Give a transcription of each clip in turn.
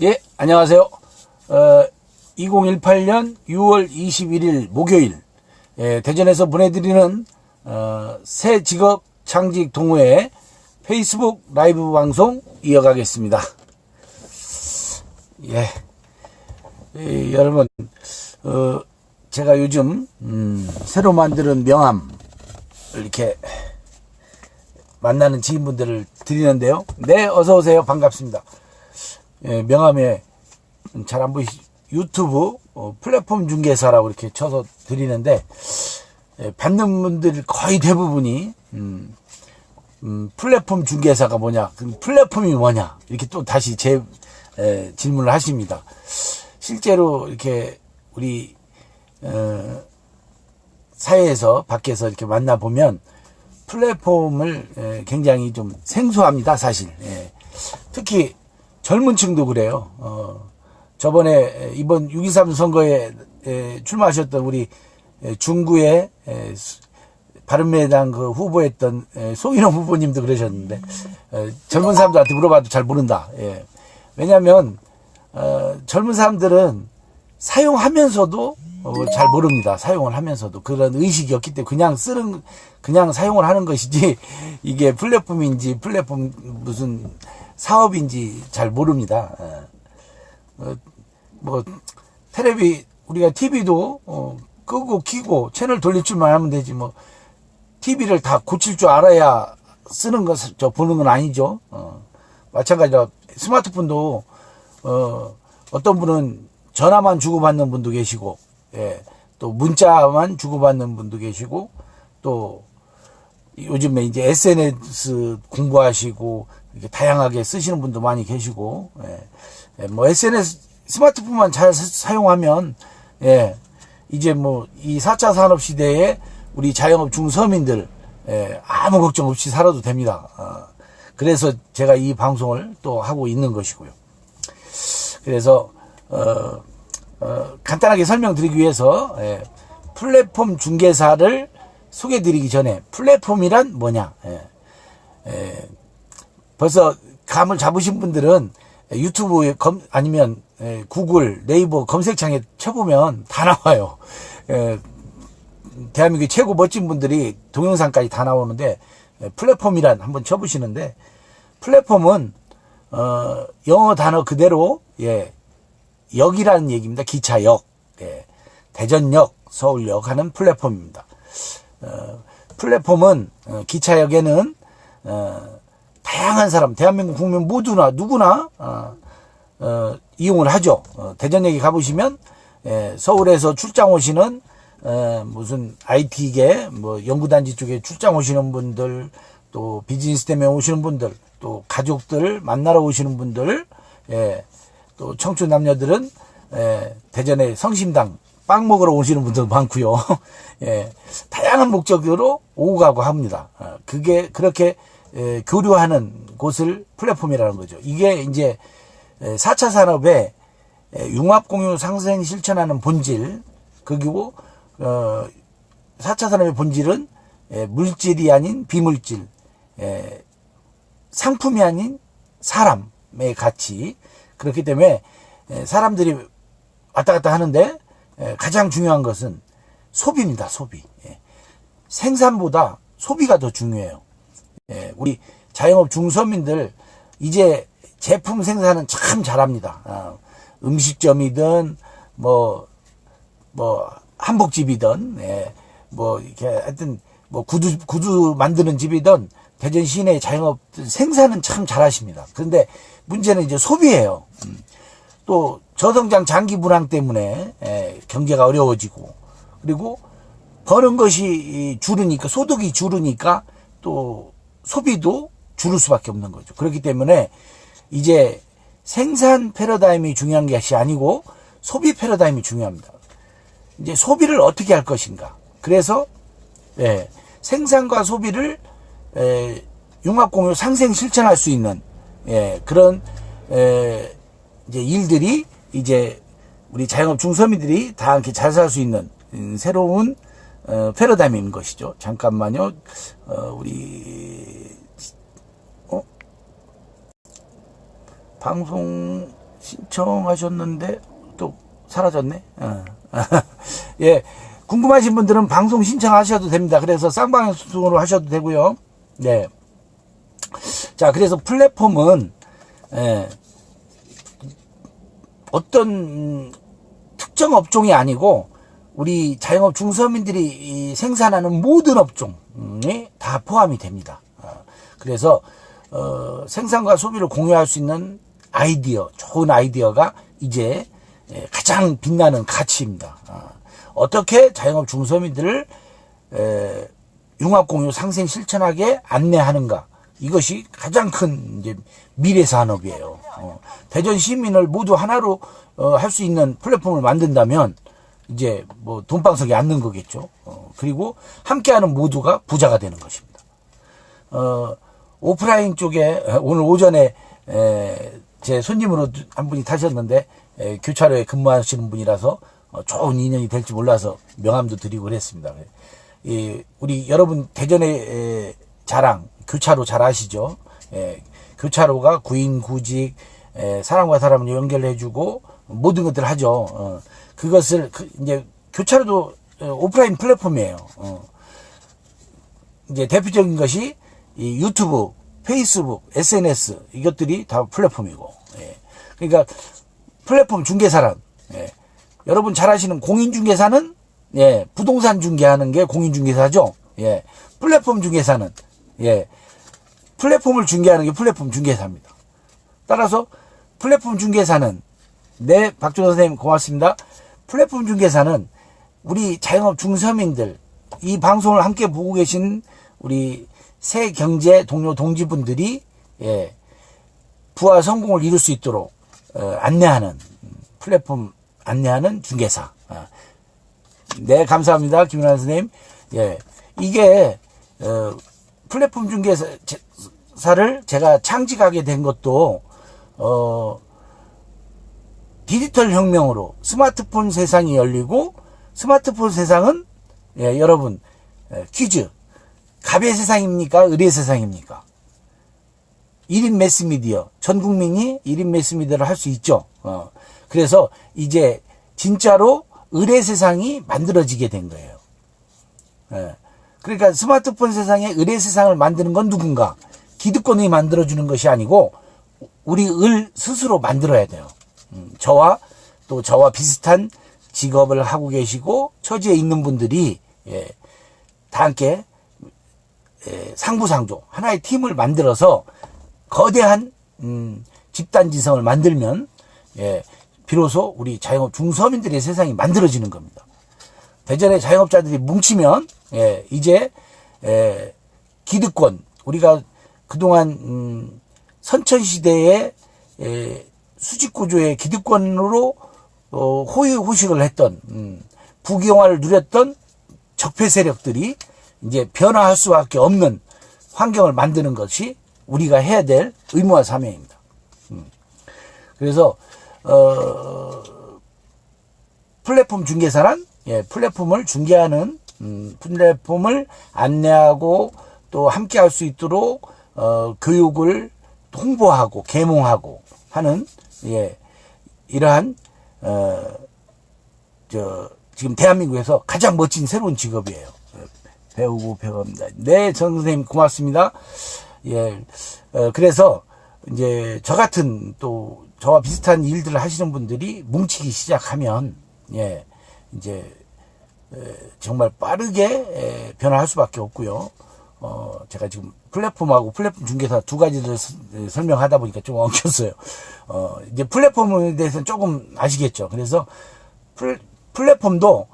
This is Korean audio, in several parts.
예, 안녕하세요. 어, 2018년 6월 21일 목요일 예, 대전에서 보내드리는 어, 새 직업 창직 동호회 페이스북 라이브 방송 이어가겠습니다. 예, 예, 여러분 어, 제가 요즘 음, 새로 만드는 명함 이렇게 만나는 지인분들을 드리는데요. 네, 어서 오세요. 반갑습니다. 예, 명함에 잘 안 보이시 유튜브 어, 플랫폼 중개사라고 이렇게 쳐서 드리는데 예, 받는 분들 거의 대부분이 음, 음, 플랫폼 중개사가 뭐냐, 플랫폼이 뭐냐 이렇게 또 다시 제 에, 질문을 하십니다. 실제로 이렇게 우리 어, 사회에서 밖에서 이렇게 만나 보면 플랫폼을 에, 굉장히 좀 생소합니다, 사실. 예. 특히 젊은 층도 그래요. 어, 저번에 이번 6.23 선거에 에, 출마하셨던 우리 에, 중구의 바른미래당 그 후보했던 에, 송인호 후보님도 그러셨는데 에, 젊은 사람들한테 물어봐도 잘 모른다. 예. 왜냐하면 어, 젊은 사람들은 사용하면서도 어, 잘 모릅니다. 사용을 하면서도 그런 의식이 없기 때문에 그냥 쓰는 그냥 사용을 하는 것이지 이게 플랫폼인지 플랫폼 무슨 사업인지 잘 모릅니다. 예. 어, 뭐 테레비 우리가 TV도 어, 끄고 키고 채널 돌릴 줄만 하면 되지 뭐 TV를 다 고칠 줄 알아야 쓰는 거, 저 보는 건 아니죠. 어, 마찬가지로 스마트폰도 어, 어떤 분은 전화만 주고받는 분도 계시고, 예, 또 문자만 주고받는 분도 계시고, 또 요즘에 이제 SNS 공부하시고 이렇게 다양하게 쓰시는 분도 많이 계시고, 예, 예, 뭐 SNS 스마트폰만 잘 사- 사용하면, 예, 이제 뭐 이 4차 산업 시대에 우리 자영업 중서민들 예, 아무 걱정 없이 살아도 됩니다. 어, 그래서 제가 이 방송을 또 하고 있는 것이고요. 그래서 어, 어, 간단하게 설명드리기 위해서 예, 플랫폼 중개사를 소개드리기 전에 플랫폼이란 뭐냐? 예, 예, 벌써 감을 잡으신 분들은 유튜브에 검 아니면 예, 구글 네이버 검색창에 쳐보면 다 나와요. 예, 대한민국 최고 멋진 분들이 동영상까지 다 나오는데 예, 플랫폼이란 한번 쳐보시는데 플랫폼은 어, 영어 단어 그대로 예, 역이라는 얘기입니다. 기차역, 예, 대전역, 서울역 하는 플랫폼입니다. 어, 플랫폼은 어, 기차역에는 어, 다양한 사람, 대한민국 국민 모두나 누구나 어, 어, 이용을 하죠. 어, 대전역에 가보시면 예, 서울에서 출장 오시는 에, 무슨 IT계 뭐 연구단지 쪽에 출장 오시는 분들 또 비즈니스 때문에 오시는 분들 또 가족들 만나러 오시는 분들 예, 또 청춘 남녀들은 예, 대전에 성심당 빵 먹으러 오시는 분들 많고요. 예, 다양한 목적으로 오고 가고 합니다. 어, 그게 그렇게 에, 교류하는 곳을 플랫폼이라는 거죠. 이게 이제 에, 4차 산업의 에, 융합 공유 상생 실천하는 본질 그리고 어 4차 산업의 본질은 에, 물질이 아닌 비물질 에, 상품이 아닌 사람의 가치 그렇기 때문에 에, 사람들이 왔다 갔다 하는데 에, 가장 중요한 것은 소비입니다 소비 예. 생산보다 소비가 더 중요해요 예, 우리 자영업 중서민들 이제 제품 생산은 참 잘합니다. 아, 음식점이든 뭐뭐 한복집이든 예, 뭐 이렇게 하여튼 뭐 구두 구두 만드는 집이든 대전 시내 자영업 생산은 참 잘하십니다. 그런데 문제는 이제 소비예요. 음. 또 저성장 장기 불황 때문에 예, 경제가 어려워지고 그리고 버는 것이 줄으니까 소득이 줄으니까 또 소비도 줄을 수밖에 없는 거죠. 그렇기 때문에 이제 생산 패러다임이 중요한 것이 아니고 소비 패러다임이 중요합니다. 이제 소비를 어떻게 할 것인가. 그래서 예, 생산과 소비를 예, 융합공유 상생 실천할 수 있는 예, 그런 예, 이제 일들이 이제 우리 자영업 중서민들이 다 이렇게 잘 살 수 있는 음, 새로운 어, 패러다임인 것이죠. 잠깐만요. 어, 우리 어? 방송 신청하셨는데 또 사라졌네. 어. 예. 궁금하신 분들은 방송 신청하셔도 됩니다. 그래서 쌍방향으로 하셔도 되고요. 네. 자, 그래서 플랫폼은 예, 어떤 특정 업종이 아니고 우리 자영업 중서민들이 이 생산하는 모든 업종이 다 포함이 됩니다. 어, 그래서 어, 생산과 소비를 공유할 수 있는 아이디어, 좋은 아이디어가 이제 예, 가장 빛나는 가치입니다. 어, 어떻게 자영업 중서민들을 에, 융합공유 상생 실천하게 안내하는가 이것이 가장 큰 이제 미래 산업이에요. 어, 대전 시민을 모두 하나로 어, 할 수 있는 플랫폼을 만든다면 이제 뭐 돈방석이 앉는 거겠죠. 어, 그리고 함께하는 모두가 부자가 되는 것입니다. 어, 오프라인 쪽에 오늘 오전에 에, 제 손님으로 한 분이 타셨는데 에, 교차로에 근무하시는 분이라서 어, 좋은 인연이 될지 몰라서 명함도 드리고 그랬습니다. 이, 우리 여러분 대전의 에, 자랑 교차로 잘 아시죠? 에, 교차로가 구인 구직 에, 사람과 사람을 연결해주고 모든 것들을 하죠. 어, 그것을 그, 이제 교차로도 어, 오프라인 플랫폼이에요. 어. 이제 대표적인 것이 이 유튜브, 페이스북, SNS 이것들이 다 플랫폼이고. 예. 그러니까 플랫폼 중개사란 예. 여러분 잘 아시는 공인중개사는 예, 부동산 중개하는 게 공인중개사죠. 예. 플랫폼 중개사는 예. 플랫폼을 중개하는 게 플랫폼 중개사입니다. 따라서 플랫폼 중개사는 네, 박준 선생님 고맙습니다. 플랫폼 중개사는 우리 자영업 중서민들 이 방송을 함께 보고 계신 우리 새 경제 동료 동지분들이 예, 부와 성공을 이룰 수 있도록 어, 안내하는 플랫폼 안내하는 중개사. 어. 네, 감사합니다. 김윤환 선생님. 예, 이게 어, 플랫폼 중개사를 제가 창직하게 된 것도 어, 디지털 혁명으로 스마트폰 세상이 열리고 스마트폰 세상은 예, 여러분 예, 퀴즈 갑의 세상입니까? 의의 세상입니까? 1인 매스미디어 전 국민이 1인 매스미디어를 할 수 있죠. 어, 그래서 이제 진짜로 의의 세상이 만들어지게 된 거예요. 예, 그러니까 스마트폰 세상에 의의 세상을 만드는 건 누군가 기득권이 만들어주는 것이 아니고 우리 을 스스로 만들어야 돼요. 음, 저와 또 저와 비슷한 직업을 하고 계시고 처지에 있는 분들이 예, 다 함께 예, 상부상조 하나의 팀을 만들어서 거대한 음, 집단지성을 만들면 예, 비로소 우리 자영업 중서민들의 세상이 만들어지는 겁니다. 대전의 자영업자들이 뭉치면 예, 이제 예, 기득권 우리가 그동안 음, 선천시대에 예, 수직구조의 기득권으로 어, 호의호식을 했던 음, 부귀영화를 누렸던 적폐 세력들이 이제 변화할 수밖에 없는 환경을 만드는 것이 우리가 해야 될 의무와 사명입니다. 음. 그래서 어, 플랫폼 중개사란 예, 플랫폼을 중개하는 음, 플랫폼을 안내하고 또 함께 할 수 있도록 어, 교육을 홍보하고 계몽하고 하는 예, 이러한 어, 저 지금 대한민국에서 가장 멋진 새로운 직업이에요. 배우고 배웁니다. 네, 전 선생님 고맙습니다. 예, 어, 그래서 이제 저 같은 또 저와 비슷한 일들을 하시는 분들이 뭉치기 시작하면 예, 이제 에, 정말 빠르게 에, 변화할 수밖에 없고요. 어, 제가 지금 플랫폼하고 플랫폼 중개사 두 가지를 설명하다 보니까 좀 엉켰어요. 어, 이제 플랫폼에 대해서는 조금 아시겠죠. 그래서 플, 플랫폼도,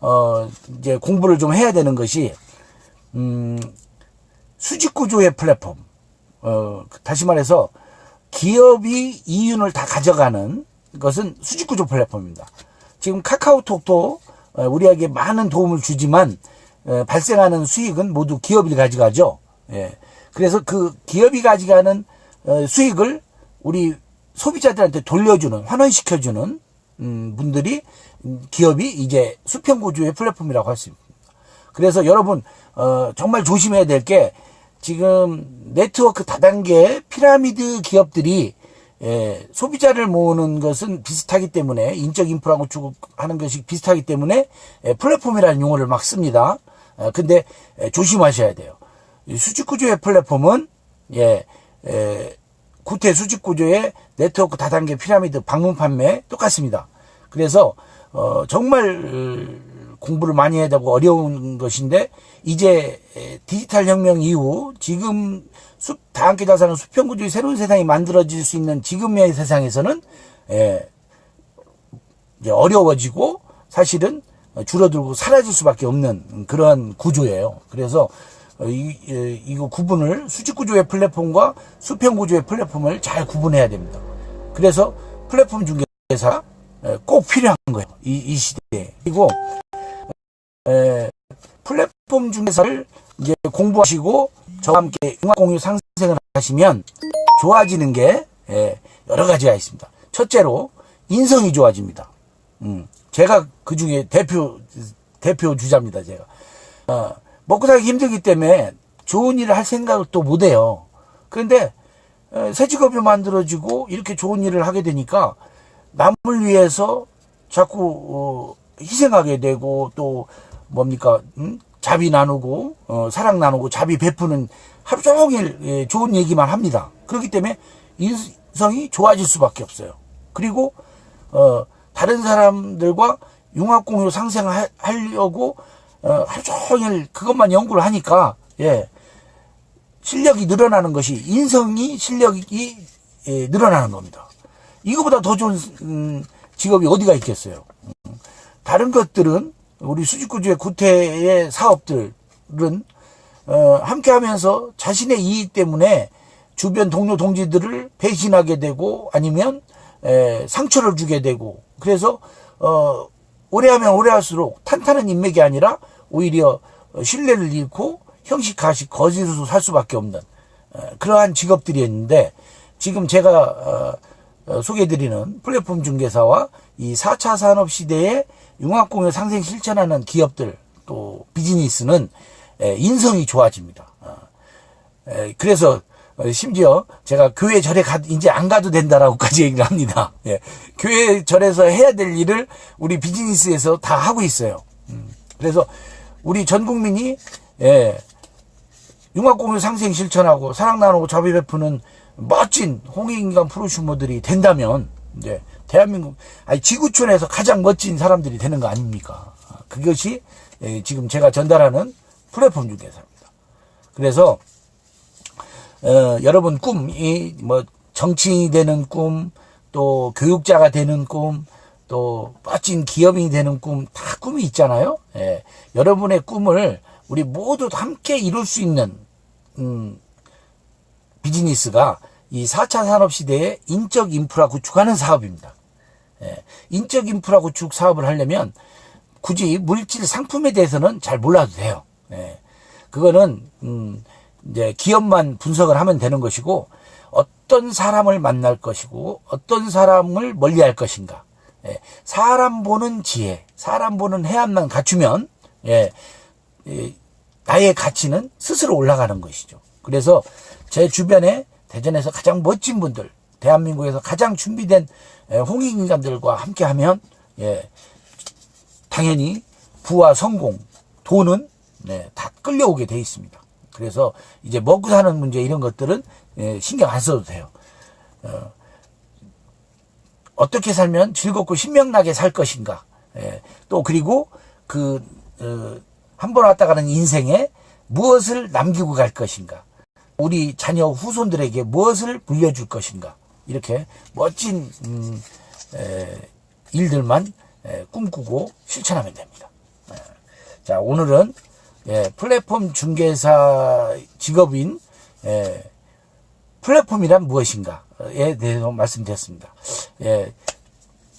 어, 이제 공부를 좀 해야 되는 것이, 음, 수직 구조의 플랫폼. 어, 다시 말해서 기업이 이윤을 다 가져가는 것은 수직 구조 플랫폼입니다. 지금 카카오톡도 어, 우리에게 많은 도움을 주지만 발생하는 수익은 모두 기업이 가져가죠. 예. 그래서 그 기업이 가져가는 어, 수익을 우리 소비자들한테 돌려주는 환원시켜주는 음, 분들이 기업이 이제 수평구조의 플랫폼이라고 할 수 있습니다. 그래서 여러분 어, 정말 조심해야 될 게 지금 네트워크 다단계 피라미드 기업들이 예, 소비자를 모으는 것은 비슷하기 때문에 인적 인프라 구축하는 것이 비슷하기 때문에 예, 플랫폼이라는 용어를 막 씁니다. 아, 근데 예, 조심하셔야 돼요. 이 수직 구조의 플랫폼은 예, 예, 구태 수직 구조의 네트워크 다단계 피라미드 방문 판매 똑같습니다. 그래서 어, 정말 어, 공부를 많이 해야 되고 어려운 것인데 이제 에, 디지털 혁명 이후 지금 수, 다함께 자산은 수평 구조의 새로운 세상이 만들어질 수 있는 지금의 세상에서는 예, 이제 어려워지고 사실은 줄어들고 사라질 수밖에 없는 그러한 구조예요. 그래서 어, 이, 이- 이거 구분을 수직 구조의 플랫폼과 수평 구조의 플랫폼을 잘 구분해야 됩니다. 그래서 플랫폼 중개사 에, 꼭 필요한 거예요. 이, 이 시대에. 그리고 에, 플랫폼 중개사를 이제 공부하시고 저와 함께 융합 공유 상생을 하시면 좋아지는 게 에, 여러 가지가 있습니다. 첫째로 인성이 좋아집니다. 음, 제가 그 중에 대표 대표 주자입니다. 제가 어, 먹고 살기 힘들기 때문에 좋은 일을 할 생각을 또 못해요. 그런데 에, 새 직업이 만들어지고 이렇게 좋은 일을 하게 되니까 남을 위해서 자꾸 어, 희생하게 되고 또 뭡니까 음? 자비 나누고 어, 사랑 나누고 자비 베푸는 하루 종일 예, 좋은 얘기만 합니다. 그렇기 때문에 인성이 좋아질 수밖에 없어요. 그리고 어, 다른 사람들과 융합 공유 상생하려고 어, 하루 종일 그것만 연구를 하니까 예, 실력이 늘어나는 것이 인성이 실력이 예, 늘어나는 겁니다. 이거보다 더 좋은 음, 직업이 어디가 있겠어요? 음, 다른 것들은 우리 수직구조의 구태의 사업들은 어, 함께하면서 자신의 이익 때문에 주변 동료 동지들을 배신하게 되고 아니면 에, 상처를 주게 되고 그래서 어, 오래하면 오래할수록 탄탄한 인맥이 아니라 오히려 어, 신뢰를 잃고 형식하식 거짓으로 살 수밖에 없는 어, 그러한 직업들이었는데 지금 제가 어, 어, 소개해드리는 플랫폼 중개사와 이 4차 산업 시대의 융합공유 상생 실천하는 기업들 또 비즈니스는 에, 인성이 좋아집니다. 그래서 어, 심지어 제가 교회 절에 가, 이제 안 가도 된다라고까지 얘기를 합니다. 예. 교회 절에서 해야 될 일을 우리 비즈니스에서 다 하고 있어요. 음. 그래서 우리 전 국민이 예, 융합공유 상생 실천하고 사랑 나누고 자비 베푸는 멋진 홍익인간 프로슈머들이 된다면 이제 대한민국 아니 지구촌에서 가장 멋진 사람들이 되는 거 아닙니까? 아, 그것이 예, 지금 제가 전달하는 플랫폼 중개사입니다. 그래서 어, 여러분 꿈이 뭐 정치인이 되는 꿈, 또 교육자가 되는 꿈, 또 멋진 기업인이 되는 꿈 다 꿈이 있잖아요. 예, 여러분의 꿈을 우리 모두 함께 이룰 수 있는 음, 비즈니스가 이 4차 산업 시대의 인적 인프라 구축하는 사업입니다. 예, 인적 인프라 구축 사업을 하려면 굳이 물질 상품에 대해서는 잘 몰라도 돼요. 예, 그거는 음, 이제 기업만 분석을 하면 되는 것이고 어떤 사람을 만날 것이고 어떤 사람을 멀리할 것인가. 예, 사람 보는 지혜, 사람 보는 해안만 갖추면 예, 예, 나의 가치는 스스로 올라가는 것이죠. 그래서 제 주변에 대전에서 가장 멋진 분들, 대한민국에서 가장 준비된 에, 홍익인간들과 함께하면 예, 당연히 부와 성공, 돈은 네, 다 끌려오게 돼 있습니다. 그래서 이제 먹고 사는 문제 이런 것들은 예, 신경 안 써도 돼요. 어, 어떻게 살면 즐겁고 신명나게 살 것인가. 예, 또 그리고 그한번 왔다 가는 인생에 무엇을 남기고 갈 것인가. 우리 자녀 후손들에게 무엇을 물려줄 것인가. 이렇게 멋진 음, 에, 일들만 에, 꿈꾸고 실천하면 됩니다. 예. 자 오늘은 예, 플랫폼 중개사 직업인 예, 플랫폼이란 무엇인가에 대해서 말씀드렸습니다. 예,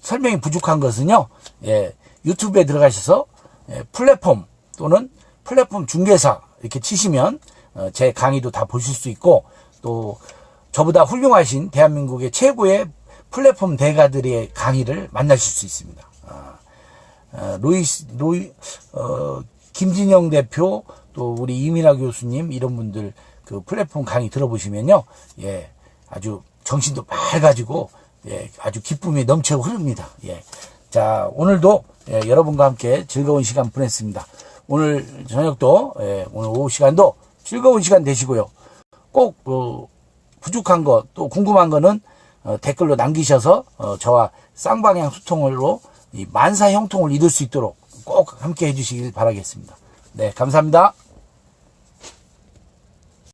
설명이 부족한 것은요, 예, 유튜브에 들어가셔서 예, 플랫폼 또는 플랫폼 중개사 이렇게 치시면 어, 제 강의도 다 보실 수 있고 또 저보다 훌륭하신 대한민국의 최고의 플랫폼 대가들의 강의를 만나실 수 있습니다. 아, 어, 로이스, 로이, 어, 김진영 대표, 또 우리 이민아 교수님, 이런 분들 그 플랫폼 강의 들어보시면요, 예, 아주 정신도 맑아지고 예, 아주 기쁨이 넘쳐 흐릅니다. 예. 자, 오늘도 예, 여러분과 함께 즐거운 시간 보냈습니다. 오늘 저녁도 예, 오늘 오후 시간도 즐거운 시간 되시고요. 꼭 어, 부족한 거또 궁금한 거는 어, 댓글로 남기셔서 어, 저와 쌍방향 소통으로 이 만사 형통을 이룰 수 있도록 꼭 함께 해주시길 바라겠습니다. 네, 감사합니다.